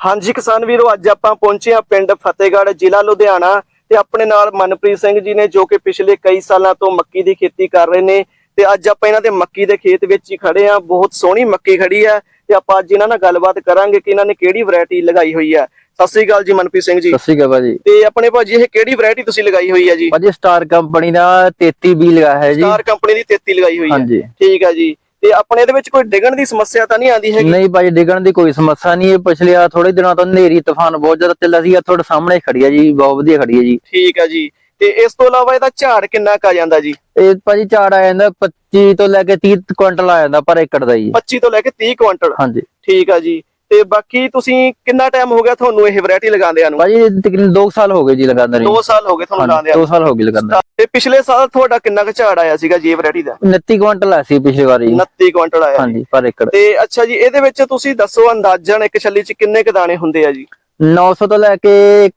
ਹਾਂਜੀ ਕਿਸਾਨ ਵੀਰੋ ਅੱਜ ਆਪਾਂ ਪਹੁੰਚੇ ਹਾਂ ਪਿੰਡ ਫਤਿਹਗੜ੍ਹ ਜ਼ਿਲ੍ਹਾ ਲੁਧਿਆਣਾ ਤੇ ਆਪਣੇ ਨਾਲ ਮਨਪ੍ਰੀਤ ਸਿੰਘ ਜੀ ਨੇ ਜੋ ਕਿ ਪਿਛਲੇ ਕਈ ਸਾਲਾਂ ਤੋਂ ਮੱਕੀ ਦੀ ਖੇਤੀ ਕਰ ਰਹੇ ਨੇ ਤੇ ਅੱਜ ਆਪਾਂ ਇਹਨਾਂ ਦੇ ਮੱਕੀ ਦੇ ਖੇਤ ਵਿੱਚ ਹੀ ਖੜੇ ਆ ਬਹੁਤ ਸੋਹਣੀ ਮੱਕੀ ਖੜੀ ਆ ਤੇ ਆਪਾਂ ਅੱਜ ਇਹਨਾਂ ਨਾਲ ਗੱਲਬਾਤ ਕਰਾਂਗੇ ਕਿ ਇਹਨਾਂ ਨੇ ਕਿਹੜੀ ਵੈਰਾਈਟੀ ਲਗਾਈ ਹੋਈ ਆ ਸਤਿ ਸ੍ਰੀ ਅਕਾਲ ਜੀ ਮਨਪ੍ਰੀਤ ਸਿੰਘ ਜੀ। ਸਤਿ ਸ਼੍ਰੀ ਅਕਾਲ ਭਾਜੀ। ਤੇ ਆਪਣੇ ਭਾਜੀ ਇਹ ਕਿਹੜੀ ਵੈਰਾਈਟੀ ਤੁਸੀਂ ਲਗਾਈ ਹੋਈ ਆ ਜੀ? ਭਾਜੀ ਸਟਾਰ ਕੰਪਨੀ ਦਾ 33 ਬੀ ਲਗਾਇਆ ਹੈ ਜੀ। ਸਟਾਰ ਕੰਪਨੀ ਦੀ 33 ਲਗਾਈ ਹੋਈ ਆ ਹਾਂਜੀ। ਠੀਕ ਆ ਜੀ। ਤੇ ਆਪਣੇ ਇਹਦੇ ਵਿੱਚ ਕੋਈ ਡਿਗਣ ਦੀ ਸਮੱਸਿਆ ਤਾਂ ਨਹੀਂ ਆਉਂਦੀ ਹੈਗੀ? ਨਹੀਂ ਭਾਜੀ ਡਿੱਗਣ ਦੀ ਕੋਈ ਸਮੱਸਿਆ ਨਹੀਂ ਹੈ। ਪਿਛਲੇ ਆ ਥੋੜੇ ਦਿਨਾਂ ਤੋਂ ਹਨੇਰੀ ਤੂਫਾਨ ਬਹੁਤ ਜ਼ਿਆਦਾ ਚੱਲਿਆ ਸੀ। ਆ ਤੁਹਾਡੇ ਸਾਹਮਣੇ ਖੜੀ ਹੈ ਜੀ ਬਹੁਤ ਵਧੀਆ ਖੜੀ ਹੈ ਜੀ। ਠੀਕ ਆ ਜੀ। ਤੇ ਇਸ ਤੋਂ ਇਲਾਵਾ ਇਹਦਾ ਝਾੜ ਕਿੰਨਾ ਕੁ ਆ ਜਾਂਦਾ ਜੀ? ਇਹ ਭਾਜੀ ਝਾੜ ਆ ਜਾਂਦਾ 25 ਤੋਂ ਲੈ ਕੇ 30 ਕੁਇੰਟਲ ਆ ਜਾਂਦਾ ਪਰ ਏਕੜ ਦਾ ਜੀ 25 ਤੋਂ ਲੈ ਕੇ 30 ਕੁਇੰਟਲ? ਹਾਂਜੀ। ਠੀਕ ਆ ਜੀ। ਤੇ ਬਾਕੀ ਤੁਸੀਂ ਕਿੰਨਾ ਟਾਈਮ ਹੋ ਗਿਆ ਤੁਹਾਨੂੰ ਇਹ ਵੈਰਾਈਟੀ ਲਗਾਉਂਦਿਆਂ ਨੂੰ? ਭਾਜੀ ਤਕਰੀਬਨ 2 ਸਾਲ ਹੋ ਗਏ ਜੀ ਲਗਾਉਂਦੇ 2 ਸਾਲ ਹੋ ਗਏ ਤੁਹਾਨੂੰ ਲਗਾਉਂਦਿਆਂ 2 ਸਾਲ ਹੋ ਗਏ ਲਗਾਉਂਦੇ ਨੂੰ। ਤੇ ਪਿਛਲੇ ਸਾਲ ਤੁਹਾਡਾ ਕਿੰਨਾ ਕੁ ਝਾੜ ਆਇਆ ਸੀਗਾ ਜੀ ਵੈਰਾਈਟੀ ਦਾ? 29 ਕੁਇੰਟਲ ਆ ਸੀ ਪਿਛਲੀ ਵਾਰੀ 29 ਕੁਇੰਟਲ ਆਇਆ। ਹਾਂਜੀ ਪਰ ਏਕੜ ਤੇ ਅੱਛਾ ਜੀ ਇਹਦੇ ਵਿੱਚ ਤੁਸੀਂ ਦੱਸੋ ਅੰਦਾਜ਼ਨ ਇੱਕ ਛੱਲੀ 'ਚ ਕਿੰਨੇ ਕ ਦਾਣੇ ਹੁੰਦੇ ਆ ਜੀ? 900 ਤੋਂ ਲੈ ਕੇ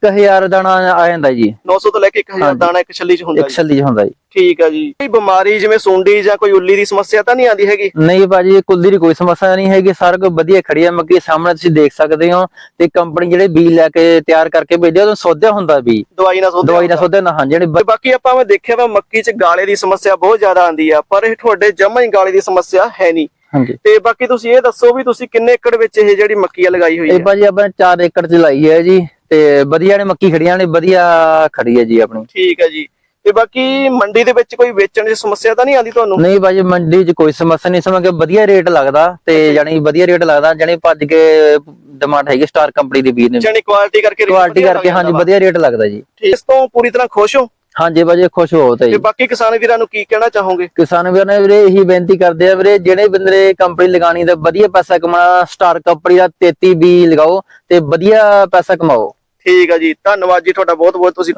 1000 ਦਾਣਾ ਆ ਜਾਂਦਾ ਜੀ। 900 ਤੋਂ ਲੈ ਕੇ 1000 ਹਾਂਜੀ। ਦਾਣਾ ਇੱਕ ਛੱਲੀ 'ਚ ਹੁੰਦਾ ਇੱਕ ਛੱਲੀ 'ਚ ਹੁੰਦਾ ਜੀ। ਠੀਕ ਆ ਜੀ। ਕੋਈ ਬਿਮਾਰੀ ਜਿਵੇਂ ਸੁੰਡੀ ਜਾਂ ਕੋਈ ਉੱਲੀ ਦੀ ਸਮੱਸਿਆ ਤਾਂ ਨਹੀਂ ਆਉਂਦੀ ਹੈਗੀ? ਨਹੀਂ ਭਾਜੀ ਕੁੱਲ ਦੀ ਕੋਈ ਸਮੱਸਿਆ ਨਹੀਂ ਹੈਗੀ। ਸਾਰਾ ਕੁਝ ਵਧੀਆ ਖੜੀ ਹੈ ਮੱਕੀ ਸਾਹਮਣੇ ਤੁਸੀਂ ਦੇਖ ਸਕਦੇ ਹੋ ਤੇ ਕੰਪਨੀ ਜਿਹੜੇ ਬੀਜ ਲੈ ਕੇ ਤਿਆਰ ਕਰਕੇ ਭੇਜਿਆ ਉਹ ਸੋਧਿਆ ਹੁੰਦਾ ਵੀ। ਦਵਾਈ ਨਾਲ ਸੋਧਿਆ ਦਵਾਈ ਨਾਲ। ਸੋਧਿਆ ਨਾ ਹਾਂ ਜਿਹੜੇ ਬਾਕੀ ਆਪਾਂ ਮੈਂ ਦੇਖਿਆ ਵਾ ਮੱਕੀ 'ਚ ਗਾਲੇ ਦੀ ਸਮੱਸਿਆ ਬਹੁਤ ਜ਼ਿਆਦਾ ਆਉਂਦੀ ਆ ਪਰ ਇਹ ਤੁਹਾਡੇ ਜਮਾਂ ਹੀ ਗਾਲੇ ਦੀ ਸਮੱਸਿਆ ਹੈ ਨਹੀਂ। ਹਾਂਜੀ। ਤੇ ਬਾਕੀ ਤੁਸੀਂ ਇਹ ਦੱਸੋ ਵੀ ਤੁਸੀਂ ਕਿੰਨੇ ਏਕੜ ਵਿੱਚ ਇਹ ਜਿਹੜੀ ਮੱਕੀ ਆ ਲਗਾਈ ਹੋਈ ਇਹ ਹੈ ਭਾਜੀ ਆਪਾਂ 4 ਏਕੜ ਚ ਲਾਈ ਹੈ ਜੀ ਤੇ ਵਧੀਆ ਨੇ ਮੱਕੀ ਖੜੀਆਂ ਨੇ ਵਧੀਆ ਖੜੀ ਹੈ ਜੀ ਆਪਣੀ। ਠੀਕ ਹੈ ਜੀ। ਤੇ ਬਾਕੀ ਮੰਡੀ ਦੇ ਵਿੱਚ ਕੋਈ ਵੇਚਣ ਦੀ ਸਮੱਸਿਆ ਤਾਂ ਨਹੀਂ ਆਉਂਦੀ ਤੁਹਾਨੂੰ? ਨਹੀਂ ਭਾਜੀ ਮੰਡੀ 'ਚ ਕੋਈ ਸਮੱਸਿਆ ਨਹੀਂ ਸਮਝ ਕੇ ਵਧੀਆ ਰੇਟ ਲੱਗਦਾ ਤੇ ਜਾਨੀ ਵਧੀਆ ਰੇਟ ਲੱਗਦਾ ਜਾਨੀ ਭੱਜ ਕੇ ਡਿਮਾਂਡ ਹੈਗੀ ਸਟਾਰ ਕੰਪਨੀ ਦੀ ਬੀਜ ਨੇ। ਜਾਨੀ ਕੁਆਲਿਟੀ ਕਰਕੇ ਕੁਆਲਿਟੀ ਕਰਕੇ ਹਾਂਜੀ ਵਧੀਆ ਰੇਟ ਲੱਗਦਾ ਜੀ। ਇਸ ਤੋਂ ਪੂਰੀ ਤਰ੍ਹਾਂ ਖੁਸ਼ ਹੋ? ਹਾਂਜੀ ਭਾਜੀ ਖੁਸ਼ ਹੋ ਤੇ ਤੇ ਬਾਕੀ ਕਿਸਾਨ ਵੀਰਾਂ ਨੂੰ ਕੀ ਕਹਿਣਾ ਚਾਹੋਗੇ? ਕਿਸਾਨ ਵੀਰ ਨੇ ਵੀਰੇ ਇਹੀ ਬੇਨਤੀ ਕਰਦੇ ਆ ਵੀਰੇ ਜਿਹੜੇ ਬੰਦੇ ਕੰਪਨੀ ਲਗਾਣੀ ਦਾ ਵਧੀਆ ਪੈਸਾ ਕਮਾਉਣਾ ਸਟਾਰ ਕੰਪਨੀ ਦਾ 33 ਬੀ ਲਗਾਓ ਤੇ ਵਧੀਆ ਪੈਸਾ ਕਮਾਓ। ਠੀਕ ਹੈ ਜੀ ਧੰਨਵਾਦ ਜੀ ਤੁਹਾਡਾ ਬਹੁਤ ਬਹੁਤ ਤੁਸੀਂ